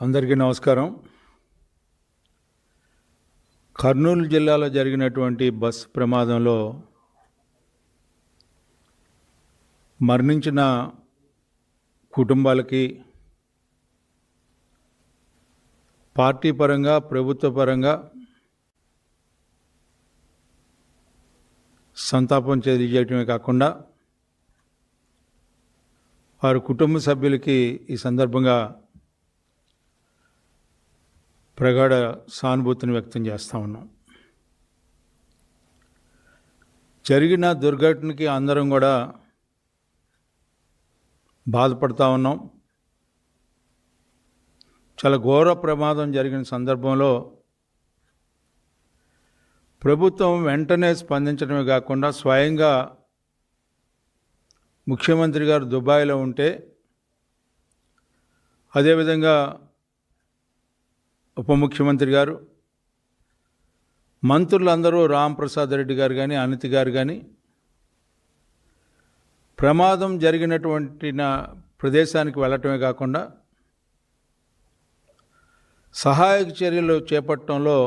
అందరికీ నమస్కారం. కర్నూలు జిల్లాలో జరిగినటువంటి బస్ ప్రమాదంలో మరణించిన కుటుంబాలకి పార్టీ పరంగా ప్రభుత్వ పరంగా సంతాపం తెలియజేయటమే కాకుండా వారి కుటుంబ సభ్యులకి ఈ సందర్భంగా ప్రగాఢ సానుభూతిని వ్యక్తం చేస్తూ ఉన్నాం. జరిగిన దుర్ఘటనకి అందరం కూడా బాధపడతా ఉన్నాం. చాలా ఘోర ప్రమాదం జరిగిన సందర్భంలో ప్రభుత్వం వెంటనే స్పందించడమే కాకుండా స్వయంగా ముఖ్యమంత్రి గారు దుబాయ్లో ఉంటే అదేవిధంగా ఉప ముఖ్యమంత్రి గారు మంత్రులందరూ రాంప్రసాద్ రెడ్డి గారు కానీ అనితి గారు కానీ ప్రమాదం జరిగినటువంటి ప్రదేశానికి వెళ్ళటమే కాకుండా సహాయక చర్యలు చేపట్టడంలో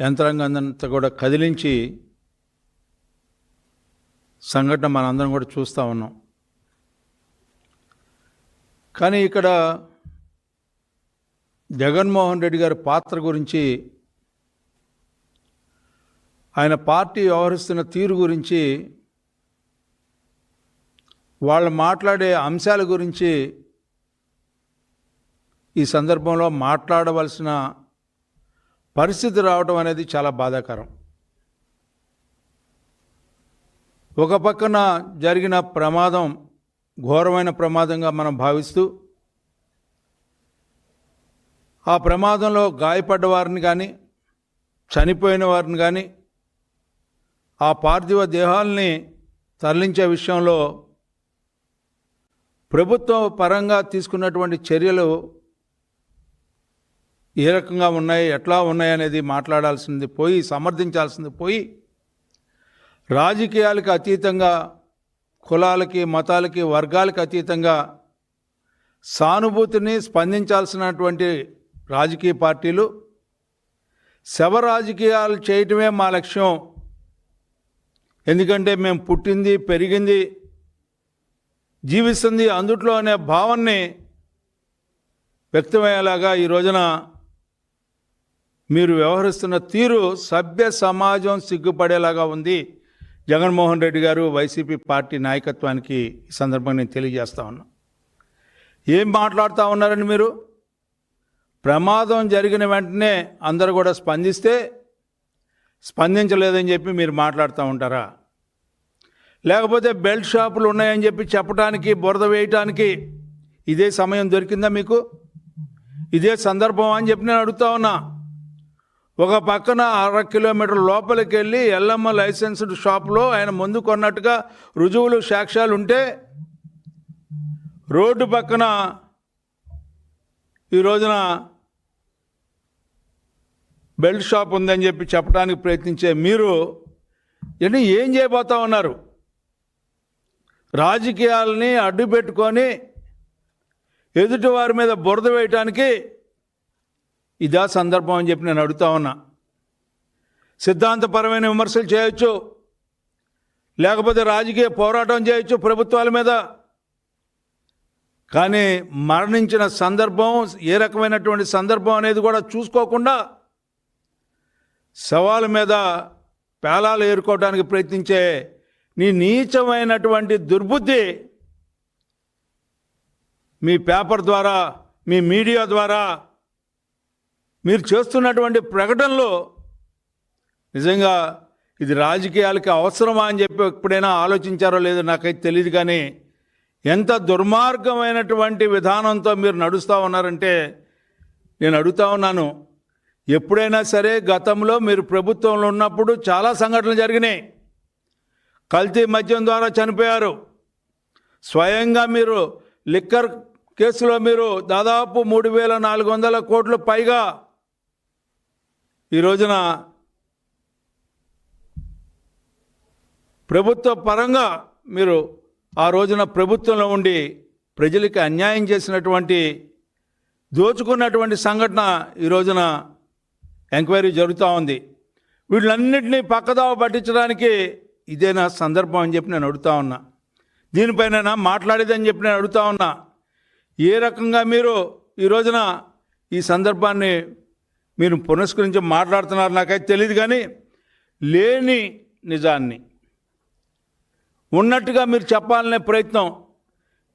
యంత్రాంగంతా కూడా కదిలించి సంఘటన మనందరం కూడా చూస్తూ ఉన్నాం. కానీ ఇక్కడ జగన్మోహన్ రెడ్డి గారి పాత్ర గురించి ఆయన పార్టీ వ్యవహరిస్తున్న తీరు గురించి వాళ్ళు మాట్లాడే అంశాల గురించి ఈ సందర్భంలో మాట్లాడవలసిన పరిస్థితి రావడం అనేది చాలా బాధాకరం. ఒక పక్కన జరిగిన ప్రమాదం ఘోరమైన ప్రమాదంగా మనం భావిస్తూ ఆ ప్రమాదంలో గాయపడ్డ వారిని కానీ చనిపోయిన వారిని కానీ ఆ పార్థివ దేహాల్ని తరలించే విషయంలో ప్రభుత్వం పరంగా తీసుకున్నటువంటి చర్యలు ఏ రకంగా ఉన్నాయి ఎట్లా ఉన్నాయి అనేది మాట్లాడాల్సింది పోయి సమర్థించాల్సింది పోయి రాజకీయాలకు అతీతంగా కులాలకి మతాలకి వర్గాలకు అతీతంగా సానుభూతిని స్పందించాల్సినటువంటి రాజకీయ పార్టీలు శవ రాజకీయాలు చేయటమే మా లక్ష్యం. ఎందుకంటే మేము పుట్టింది పెరిగింది జీవిస్తుంది అందుట్లో అనే భావాన్ని వ్యక్తమయ్యేలాగా ఈ రోజున మీరు వ్యవహరిస్తున్న తీరు సభ్య సమాజం సిగ్గుపడేలాగా ఉంది. జగన్మోహన్ రెడ్డి గారు వైసీపీ పార్టీ నాయకత్వానికి ఈ సందర్భంగా నేను తెలియజేస్తా ఉన్నా. ఏం మాట్లాడుతూ ఉన్నారండి మీరు? ప్రమాదం జరిగిన వెంటనే అందరు కూడా స్పందిస్తే స్పందించలేదని చెప్పి మీరు మాట్లాడుతూ ఉంటారా? లేకపోతే బెల్ట్ షాపులు ఉన్నాయని చెప్పి చెప్పడానికి బురద వేయటానికి ఇదే సమయం దొరికిందా మీకు? ఇదే సందర్భం అని చెప్పి నేను అడుగుతా ఉన్నా. ఒక పక్కన అర కిలోమీటర్ లోపలికి వెళ్ళి ఎల్లమ్మ లైసెన్స్డ్ షాప్లో ఆయన ముందు కొన్నట్టుగా రుజువులు సాక్ష్యాలు ఉంటే రోడ్డు పక్కన ఈ రోజున బెల్ట్ షాప్ ఉందని చెప్పి చెప్పడానికి ప్రయత్నించే మీరు ఇవన్నీ ఏం చేయబోతా ఉన్నారు? రాజకీయాలని అడ్డు పెట్టుకొని ఎదుటి వారి మీద బురద వేయటానికి ఇదా సందర్భం అని చెప్పి నేను అడుగుతా ఉన్నా. సిద్ధాంతపరమైన విమర్శలు చేయొచ్చు. లేకపోతే రాజకీయ పోరాటం చేయొచ్చు ప్రభుత్వాల మీద. కానీ మరణించిన సందర్భం ఏ రకమైనటువంటి సందర్భం అనేది కూడా చూసుకోకుండా సవాలు మీద పేలాలు ఏరుకోవడానికి ప్రయత్నించే నీ నీచమైనటువంటి దుర్బుద్ధి మీ పేపర్ ద్వారా మీ మీడియా ద్వారా మీరు చేస్తున్నటువంటి ప్రకటనలు నిజంగా ఇది రాజకీయాలకి అవసరమా అని చెప్పి ఎప్పుడైనా ఆలోచించారో లేదో నాకైతే తెలియదు కానీ ఎంత దుర్మార్గమైనటువంటి విధానంతో మీరు నడుస్తూ ఉన్నారంటే నేను అడుగుతా ఉన్నాను. ఎప్పుడైనా సరే గతంలో మీరు ప్రభుత్వంలో ఉన్నప్పుడు చాలా సంఘటనలు జరిగినాయి. కల్తీ మద్యం ద్వారా చనిపోయారు. స్వయంగా మీరు లిక్కర్ కేసులో మీరు దాదాపు మూడు వేల నాలుగు వందల కోట్లు పైగా ఈ రోజున ప్రభుత్వ పరంగా మీరు ఆ రోజున ప్రభుత్వంలో ఉండి ప్రజలకి అన్యాయం చేసినటువంటి దోచుకున్నటువంటి సంఘటన ఈ రోజున ఎంక్వైరీ జరుగుతూ ఉంది. వీళ్ళన్నింటినీ పక్కదావ పట్టించడానికి ఇదే నా సందర్భం అని చెప్పి నేను అడుగుతా ఉన్నా. దీనిపైన మాట్లాడేదని చెప్పి నేను అడుగుతా ఉన్నా. ఏ రకంగా మీరు ఈ రోజున ఈ సందర్భాన్ని మీరు పునస్కరించి మాట్లాడుతున్నారు నాకైతే తెలియదు కానీ లేని నిజాన్ని. ఉన్నట్టుగా మీరు చెప్పాలనే ప్రయత్నం.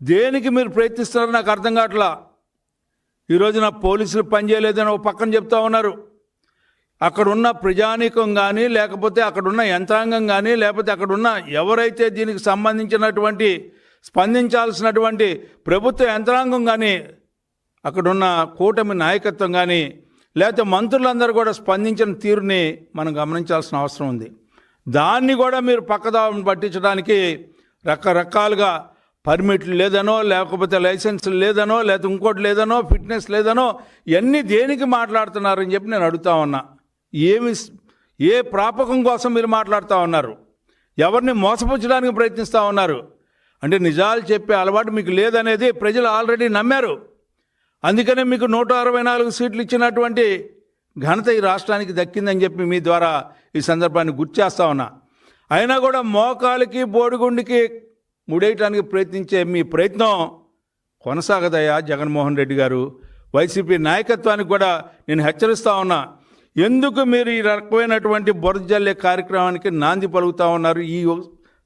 దేనికి మీరు ప్రయత్నిస్తున్నారో నాకు అర్థం కావట్లా. ఈ రోజున పోలీసులు పనిచేయలేదని ఒక పక్కన చెప్తా ఉన్నారు. అక్కడ ఉన్న ప్రజానీకం కానీ లేకపోతే అక్కడున్న యంత్రాంగం కానీ లేకపోతే అక్కడున్న ఎవరైతే దీనికి సంబంధించినటువంటి స్పందించాల్సినటువంటి ప్రభుత్వ యంత్రాంగం కానీ అక్కడున్న కూటమి నాయకత్వం కానీ లేకపోతే మంత్రులందరూ కూడా స్పందించిన తీరుని మనం గమనించాల్సిన అవసరం ఉంది. దాన్ని కూడా మీరు పక్కదారిని పట్టించడానికి రకరకాలుగా పర్మిట్లు లేదనో లేకపోతే లైసెన్స్ లేదనో లేకపోతే ఇంకోటి లేదనో ఫిట్నెస్ లేదనో ఇవన్నీ దేనికి మాట్లాడుతున్నారని చెప్పి నేను అడుగుతా ఉన్నా. ఏమి ఏ ప్రాపకం కోసం మీరు మాట్లాడుతూ ఉన్నారు? ఎవరిని మోసపుచ్చడానికి ప్రయత్నిస్తూ ఉన్నారు? అంటే నిజాలు చెప్పే అలవాటు మీకు లేదనేది ప్రజలు ఆల్రెడీ నమ్మారు. అందుకనే మీకు నూట అరవై నాలుగు సీట్లు ఇచ్చినటువంటి ఘనత ఈ రాష్ట్రానికి దక్కిందని చెప్పి మీ ద్వారా ఈ సందర్భాన్ని గుర్తు చేస్తా ఉన్నా. అయినా కూడా మోకాలికి బోడిగుండికి ముడేయటానికి ప్రయత్నించే మీ ప్రయత్నం కొనసాగదయ్యా జగన్మోహన్ రెడ్డి గారు. వైసీపీ నాయకత్వానికి కూడా నేను హెచ్చరిస్తా ఉన్నా. ఎందుకు మీరు ఈ రకమైనటువంటి బురద జల్లే కార్యక్రమానికి నాంది పలుకుతా ఉన్నారు? ఈ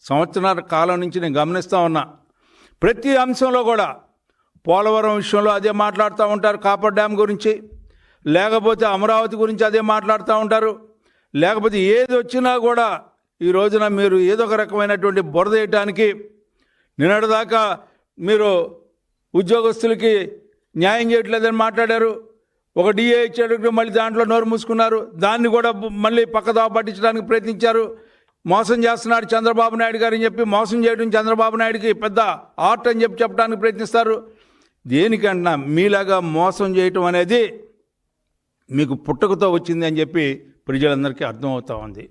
సంవత్సరాల కాలం నుంచి నేను గమనిస్తూ ఉన్నా. ప్రతి అంశంలో కూడా పోలవరం విషయంలో అదే మాట్లాడుతూ ఉంటారు కాపర్ డ్యామ్ గురించి. లేకపోతే అమరావతి గురించి అదే మాట్లాడుతూ ఉంటారు. లేకపోతే ఏది వచ్చినా కూడా ఈ రోజున మీరు ఏదో ఒక రకమైనటువంటి బురద వేయటానికి నిన్నటిదాకా మీరు ఉద్యోగస్తులకి న్యాయం చేయట్లేదని మాట్లాడారు. ఒక డిఏ ఇచ్చేటప్పుడు మళ్ళీ దాంట్లో నోరు మూసుకున్నారు. దాన్ని కూడా మళ్ళీ పక్కదావ పట్టించడానికి ప్రయత్నించారు. మోసం చేస్తున్నాడు చంద్రబాబు నాయుడు గారు అని చెప్పి మోసం చేయడం చంద్రబాబు నాయుడుకి పెద్ద ఆర్ట్ అని చెప్పి చెప్పడానికి ప్రయత్నిస్తారు. దేనికన్నా మీలాగా మోసం చేయటం అనేది మీకు పుట్టుకతో వచ్చింది అని చెప్పి ప్రజలందరికీ అర్థమవుతూ ఉంది.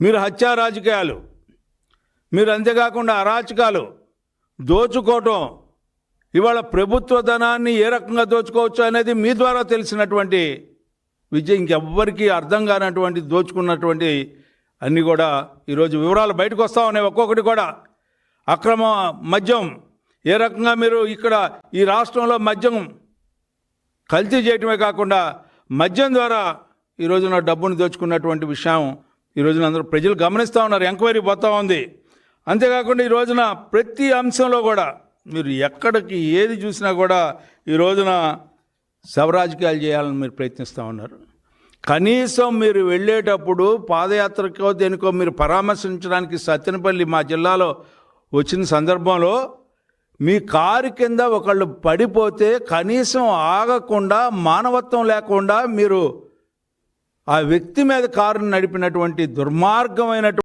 మీరు హత్యా రాజకీయాలు మీరు అంతేకాకుండా అరాచకాలు దోచుకోవటం ఇవాళ ప్రభుత్వ ధనాన్ని ఏ రకంగా దోచుకోవచ్చు అనేది మీ ద్వారా తెలిసినటువంటి విద్య ఇంకెవ్వరికీ అర్థం కానటువంటి దోచుకున్నటువంటి అన్నీ కూడా ఈరోజు వివరాలు బయటకు వస్తూ ఉన్నాయి. ఒక్కొక్కటి కూడా అక్రమ మద్యం ఏ రకంగా మీరు ఇక్కడ ఈ రాష్ట్రంలో మద్యం కల్తీ చేయటమే కాకుండా మద్యం ద్వారా ఈ రోజున డబ్బును దోచుకున్నటువంటి విషయం ఈ రోజున అందరూ ప్రజలు గమనిస్తూ ఉన్నారు ఎంక్వైరీ పోతూ ఉంది. అంతేకాకుండా ఈ రోజున ప్రతి అంశంలో కూడా మీరు ఎక్కడికి ఏది చూసినా కూడా ఈ రోజున శవరాజకీయాలు చేయాలని మీరు ప్రయత్నిస్తూ ఉన్నారు. కనీసం మీరు వెళ్ళేటప్పుడు పాదయాత్రకో దేనికో మీరు పరామర్శించడానికి సత్యనపల్లి మా జిల్లాలో వచ్చిన సందర్భంలో మీ కారు కింద ఒకళ్ళు పడిపోతే కనీసం ఆగకుండా మానవత్వం లేకుండా మీరు ఆ వ్యక్తి మీద కారును నడిపినటువంటి దుర్మార్గమైనటువంటి